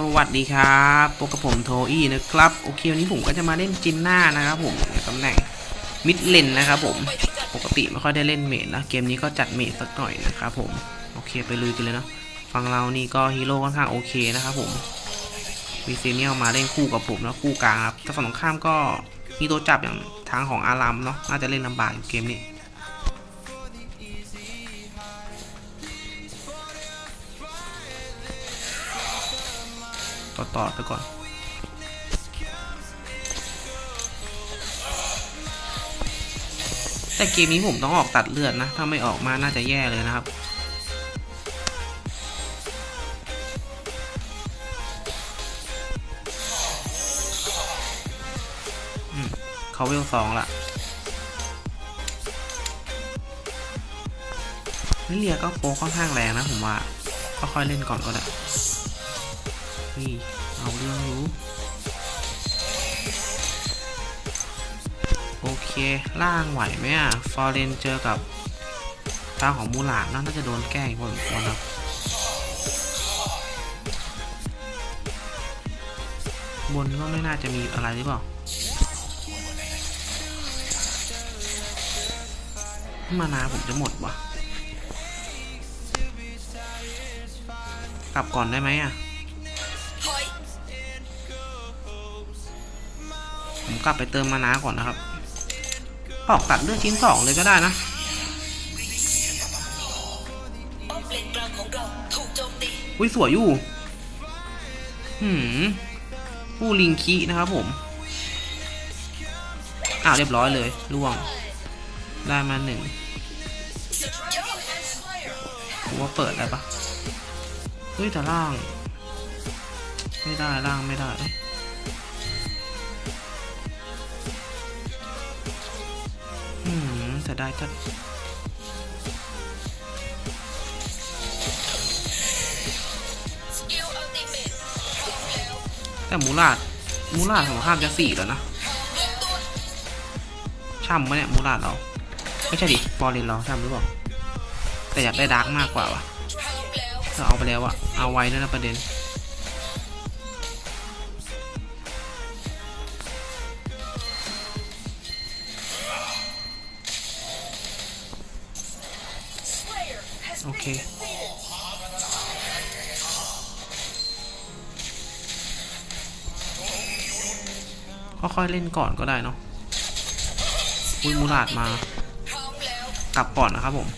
สวัสดีครับพบกับผมโทอี้นะครับ โอเค วันนี้ผมก็จะมาเล่นจินหน้านะครับผมในตำแหน่งมิดเลนนะครับผม ปกติไม่ค่อยได้เล่นเมดนะ เกมนี้ก็จัดเมดสักหน่อยนะครับผม โอเคไปลุยกันเลยเนาะ ฝั่งเรานี่ก็ฮีโร่ค่อนข้างโอเคนะครับผม มีซีเนียลมาเล่นคู่กับผมแล้วคู่กลางครับถ้าฝั่งตรงข้ามก็มีตัวจับอย่างทางของอารัมเนาะ น่าจะเล่นลำบากอยู่เกมนี้ ต่อต่อไปก่อนแต่เกมนี้ผมต้องออกตัดเลือดนะ ถ้าไม่ออกมาน่าจะแย่เลยนะครับ เขาเวลสองละนี่เรียก็โฟค่อนข้างแรงนะผมว่าค่อยๆเล่นก่อนก็ได้ นี่เอาเรื่องรู้ โอเค ล่างไหวไหมอะ ฟอร์เรนเจอกับตาของมูหลาดน่าจะโดนแกล้งพอสมควรครับบนก็ไม่น่าจะมีอะไรหรือเปล่า มานาผมจะหมดวะ กลับก่อนได้ไหมอะ ผมกลับไปเติมมานาก่อนนะครับออกตัดเลือดชิ้นสองเลยก็ได้นะอุ้ยสวยอยู่หืมผู้ลิงคีนะครับผม อ้าวเรียบร้อยเลยล่วง ได้มาหนึ่งสุดยอดผมว่าเปิดได้ปะเฮ้ยแต่ล่าง ไม่ได้ล่างไม่ได้ ได้ทพร้อมแต่มูลาดมูลาดของข้ามจะสี่แล้วนะ ช่ำปะเนี่ยมูลาดเรา ไม่ใช่ดิฟอร์เรนเราช่ำหรือเปล่า แต่อยากได้ดาร์กมากกว่าวะพร้อมแล้วถ้าเอาไปแล้วอะเอาไว้ด้วยนะประเด็น คค่อยๆเล่นก่อนก็ได้เนาะอุ้ยมูลาดมา กลับก่อนนะครับผม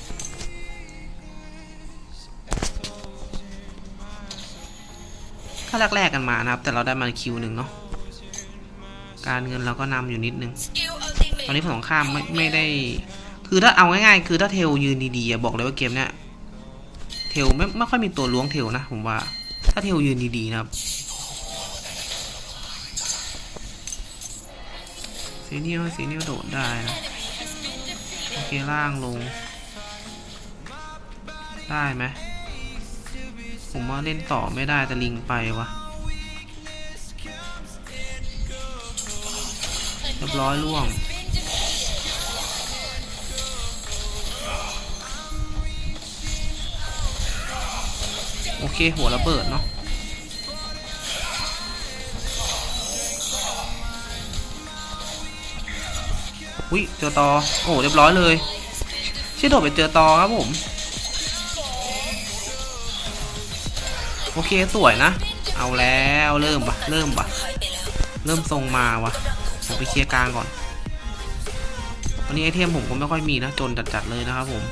ถ้าแรกๆกันมานะครับ แต่เราได้มาคิวหนึ่งเนาะการเงินเราก็นำอยู่นิดนึง ตอนนี้ฝั่งข้ามไม่ไม่ได้ คือถ้าเอาง่ายๆ คือถ้าเทลยืนดีๆบอกเลยว่าเกมเนี้ย ลไม่ไม่ค่อยมีตัวล้วงเทลนะผมว่า ถ้าเทลยืนดีๆนะครับซีเนียลซีเนียลโดดได้นะโอเคล่างลง ได้ไหมผมว่าเล่นต่อไม่ได้แต่ลิงไปวะเรียบร้อยล่วง โอเคหัวระเบิดเนาะอุ้ยเจอตอ โอ้เรียบร้อยเลยชื่อโดดไปเจอตอครับผม โอเคสวยนะ เอาแล้วเริ่มปะเริ่มปะเริ่มทรงมาวะผมไปเคลียร์กลางก่อนวันนี้ไอเทมผมก็ไม่ค่อยมีนะจนจัดๆเลยนะครับผม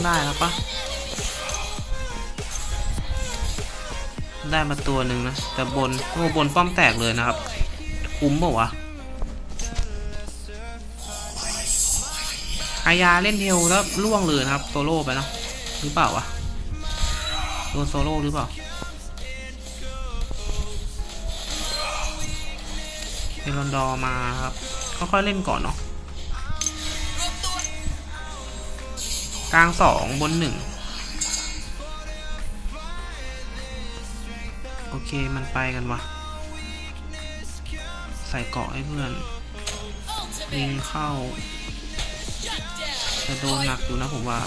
ต้องได้แล้วปะได้มาตัวหนึ่งนะ แต่บนโอ้บนป้อมแตกเลยนะครับ คุ้มเปล่าวะอายาเล่นเทลแล้วล่วงเลยนะครับ โซโล่ไปเนาะหรือเปล่าวะโดนโซโล่หรือเปล่าเอรอนดอร์มาครับค่อยๆเล่นก่อนเนาะ กลางสองบนหนึ่งโอเคมันไปกันวะ ใส่เกาะให้เพื่อนลิงเข้า จะโดนหนักอยู่นะผมว่า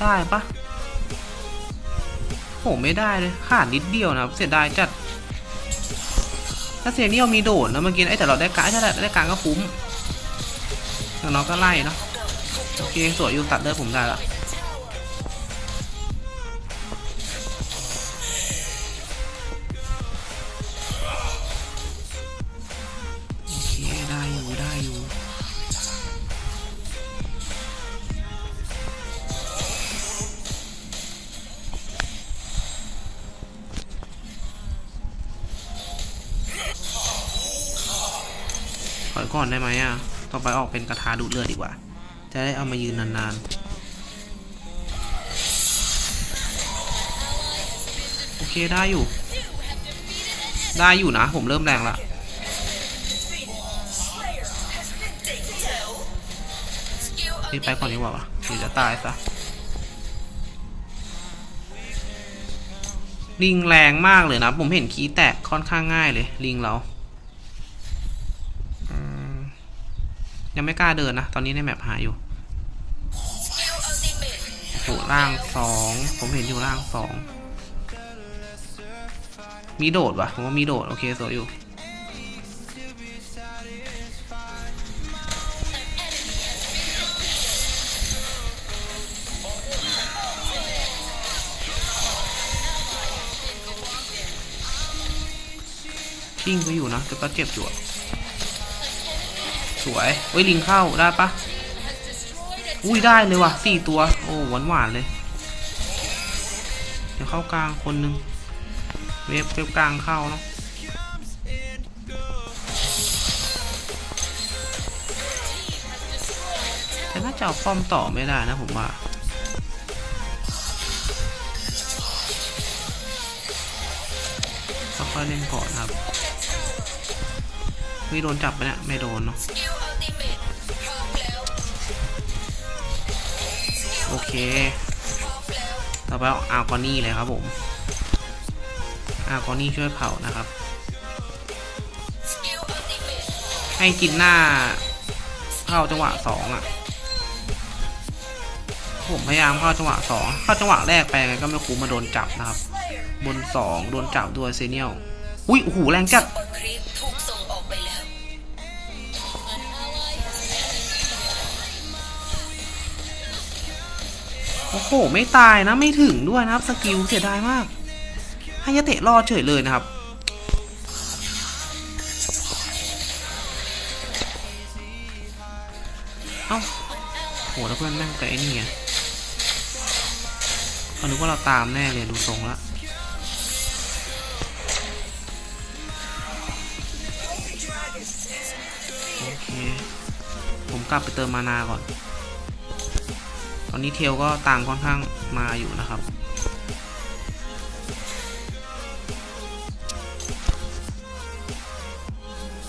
ได้ปะโหไม่ได้เลย ขาดนิดเดียวนะเสียดายจัด ถ้าเซเนียลมีโดดนะเมื่อกี้ไอ้แต่เราได้การถ้าได้การก็คุ้มแต่น้องก็ไล่เนาะโอเคสวยอยู่ตัดเลือดผมได้ละ อยก่อนได้ไหมอะ ต่อไปออกเป็นกระทาดูดเลือดดีกว่า จะได้เอามายืนนานๆ โอเคได้อยู่ ได้อยู่นะ ผมเริ่มแรงละรีบไปก่อนดีกว่าวะเดี๋ยวจะตายซะลิงแรงมากเลยนะ ผมเห็นคีย์แตกค่อนข้างง่ายเลย ลิงเรา อืม ยังไม่กล้าเดินนะ ตอนนี้ในแมปหาอยู่โหล่างสองผมเห็นอยู่ล่างสองมีโดดวะผมว่ามีโดด โอเคสวยอยู่ชิ่งก็อยู่นะแต่ก็เจ็บอยู่ สวยเฮ้ยลิงเข้าได้ปะอุ้ยได้เลยว่ะสี่ตัว โอ้หวานหวานเลย เดี๋ยวเข้ากลางคนหนึ่งเวฟเวฟกลางเข้าเนาะแต่น่าจะเอาป้อมต่อไม่ได้นะผมว่าค่อยๆเล่นก่อนครับ ไม่โดนจับไปเนี่ยไม่โดนเนาะโอเค ต่อไปเอาอากอนี่เลยครับผมอากอนี่ช่วยเผานะครับ ให้กินหน้าเข้าจังหวะสองอะ ผมพยายามเข้าจังหวะสองเข้าจังหวะแรกไปไงก็ไม่คุ้มมาโดนจับนะครับ บนสองโดนจับด้วยเซเนียลอุ้ยโอ้โหแรงจัด โอ้โห ไม่ตายนะไม่ถึงด้วยนะครับ สกิลเสียดายมากฮายาเตะรอดเฉยเลยนะครับ เอ้าโหแล้วเพื่อนแม่งกับไอ้นี่ไงเขานึกว่าเราตามแน่เลยดูทรงละโอเค ผมกลับไปเติมมานาก่อน ตอนนี้เทลก็ต่างค่อนข้างมาอยู่นะครับ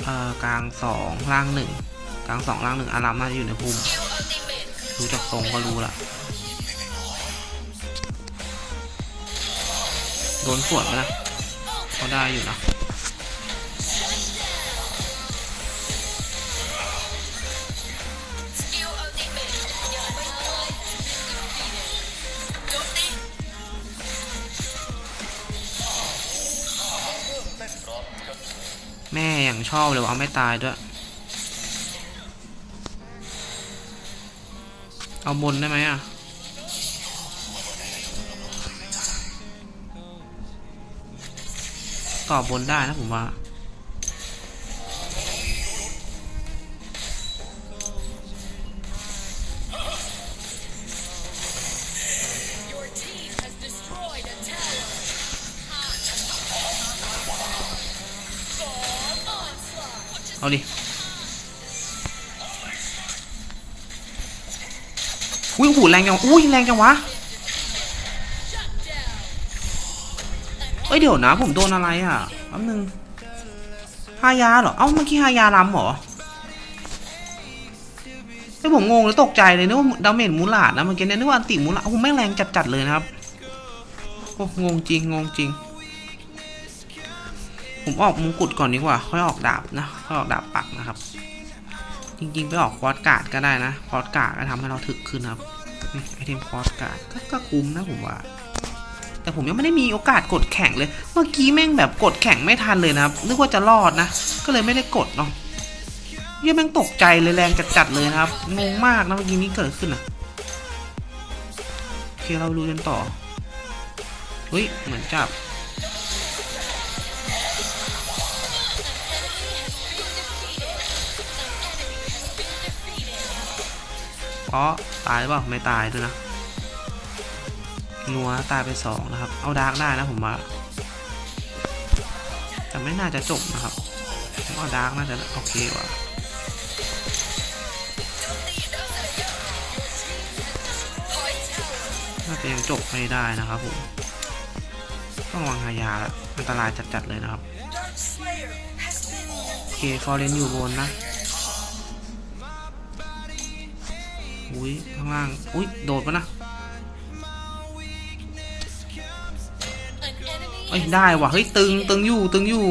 อ่อกลางสองล่างหนึ่งกลางสองล่างหนึ่งอารามน่าจะอยู่ในภูมิดูจากทรงก็รู้ละโดนสวนไปนะก็ได้อยู่นะ ชอบเลยว่าเอาไม่ตายด้วย เอาบนได้ไหมอะต่อบนได้นะผมว่า เอาดิอุ้ยโอ้โหแรงจังอุ้ยแรงจังวะเอ้ยเดี๋ยวนะ ผมโดนอะไรอะแป๊บนึงฮายาเหรอ เอ้าเมื่อกี้ฮายาลำเหรอไอผมงงเลยตกใจเลยนึกว่าดาเมจมูลาดนะเมื่อกี้เนี่ยนึกว่าอันติมูลาดโอ้โหแม่งแรงจัดๆเลยนะครับโอ้งงจริงงงจริง ผมออกมงกุฎก่อนดีกว่า ค่อยออกดาบนะค่อยออกดาบปักนะครับ จริงๆ ไปออกคอร์สการ์ดก็ได้นะคอร์สการ์ดก็ทำให้เราถึกขึ้นครับไอเทมคอร์สการ์ดก็คุ้มนะผมว่า แต่ผมยังไม่ได้มีโอกาสกดแข่งเลย เมื่อกี้แม่งแบบกดแข่งไม่ทันเลยนะครับนึกว่าจะรอดนะ ก็เลยไม่ได้กดเนาะเยังแม่งตกใจเลยแรงจัดๆเลยนะครับงงมากนะเมื่อกี้นี้เกิดขึ้นอะโอเคเราดูกันต่อเฮ้ยเหมือนจับ เพาะตายหรือเปล่าไม่ตายด้วยนะนัวตายไปสองนะครับ เอาดาร์กได้นะผมว่าแต่ไม่น่าจะจบนะครับผมว่าดาร์กน่าจะโอเคว่าน่าจะยังจบไม่ได้นะครับผมต้องระวังหายาละอันตรายจัดๆเลยนะครับ โอเค ฟอร์เรนอยู่บนนะ อุ้ยข้างล่าง อุ้ยโดดปะนะเอ้ยได้ว่ะ เฮ้ย ตึง ตึงอยู่ ตึงอยู่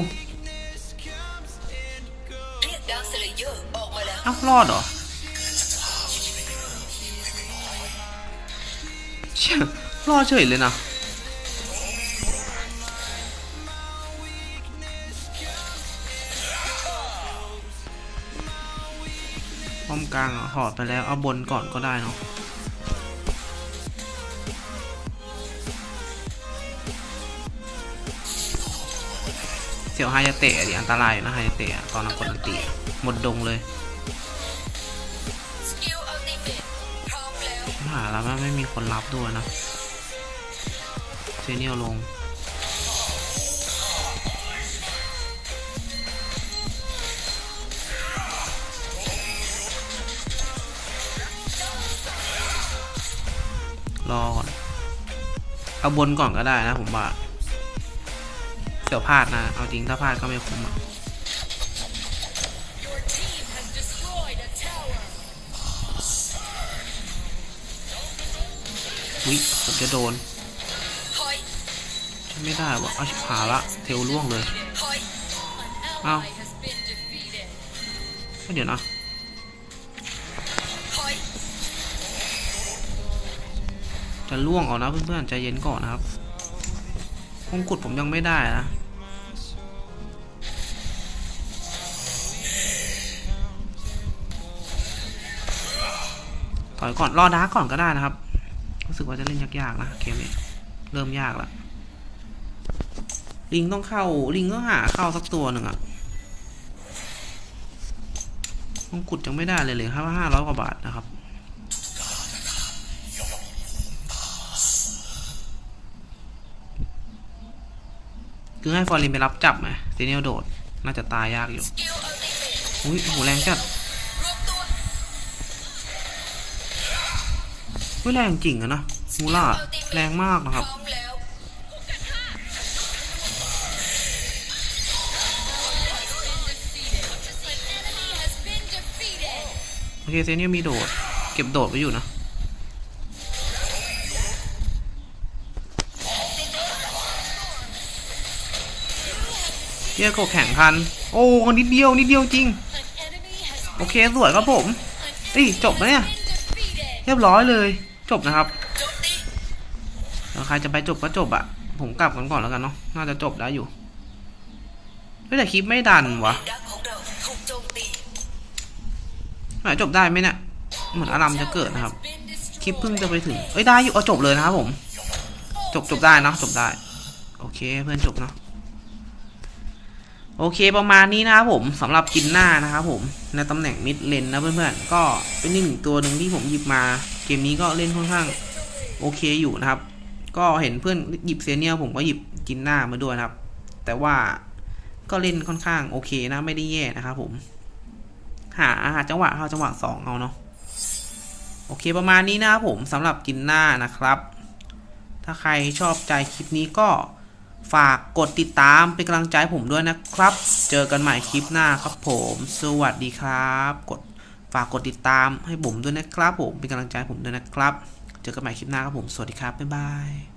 เรียกดาวสเลเยอร์ออกมาแล้วเอ้ารอดเหรอเชี่ยรอดเฉยเลยนะางอะถอดไปแล้วเอาบนก่อนก็ได้เนาะเสี่ยวไฮยาเตะดิอันตรายอยู่นะไฮยาเตะอตอนนั้นกดอันตีหมดดงเลยมทพร้อมแล้วหาแล้วไม่มีคนรับด้วยนะเซเนียลลง รอก่อน เอาบนก่อนก็ได้นะผมว่าเดี๋ยวพลาดนะ เอาจริงถ้าพลาดก็ไม่คุ้มอะวิผมจะโดนถอยไม่ได้วะเอาชิบหายละ เทลล่วงเลยถอยเอ้าเดี๋ยวนะ จะล่วงเอานะเพื่อนๆใจเย็นก่อนนะครับมงกุฎผมยังไม่ได้นะถอยก่อนรอดาร์กก่อนก็ได้นะครับ รู้สึกว่าจะเล่นยากๆนะเกมนี้เริ่มยากละลิงต้องเข้าลิงต้องหาเข้าสักตัวหนึ่งอะมงกุฎยังไม่ได้เลยเลยครับว่าห้าร้อยกว่าบาทนะครับ คือให้ฟอร์ลินไปรับจับไหมเซเนียลโดด น่าจะตายยากอยู่ อุ้ยโหแรงจัดอุ้ยแรงจริงอะนะมูล่าแรงมากนะครับโอเคเซเนียลมีโดด เก็บโดดไว้อยู่นะ เกียกดแข่งคัน โอ้นิดเดียวนิดเดียวจริง โอเคสวยครับผมเอ้จบไหมเนี่ย เรียบร้อยเลย จบนะครับแล้วใครจะไปจบก็จบอะผมกลับกันก่อนแล้วกันเนาะ น่าจะจบได้อยู่แต่คลิปไม่ดันวะดักของเราถูกโจบได้ไหมเนี่ย เหมือนอารามจะเกิดนะครับ คลิปเพิ่งจะไปถึง เอ้ยได้อยู่ เอาจบเลยนะครับผม จบจบได้เนะจบได้ โอเคเพื่อนจบเนาะ โอเคประมาณนี้นะครับผมสำหรับกินหน้านะครับผมในตำแหน่งมิดเลนนะเพื่อนๆก็เป็นหนึ่งตัวหนึ่งที่ผมหยิบมา เกมนี้ก็เล่นค่อนข้างโอเคอยู่นะครับ ก็เห็นเพื่อนหยิบเซเนียลผมก็หยิบกินหน้ามาด้วยนะครับ แต่ว่าก็เล่นค่อนข้างโอเคนะไม่ได้แย่นะครับผม หาหาจังหวะเข้าจังหวะสองเอาเนาะโอเคประมาณนี้นะครับผมสำหรับกินหน้านะครับ ถ้าใครชอบใจคลิปนี้ก็ ฝากกดติดตามเป็นกำลังใจผมด้วยนะครับ เจอกันใหม่คลิปหน้าครับผม สวัสดีครับ กดฝากกดติดตามให้ผมด้วยนะครับผมเป็นกำลังใจผมด้วยนะครับ เจอกันใหม่คลิปหน้าครับผม สวัสดีครับ บ๊ายบาย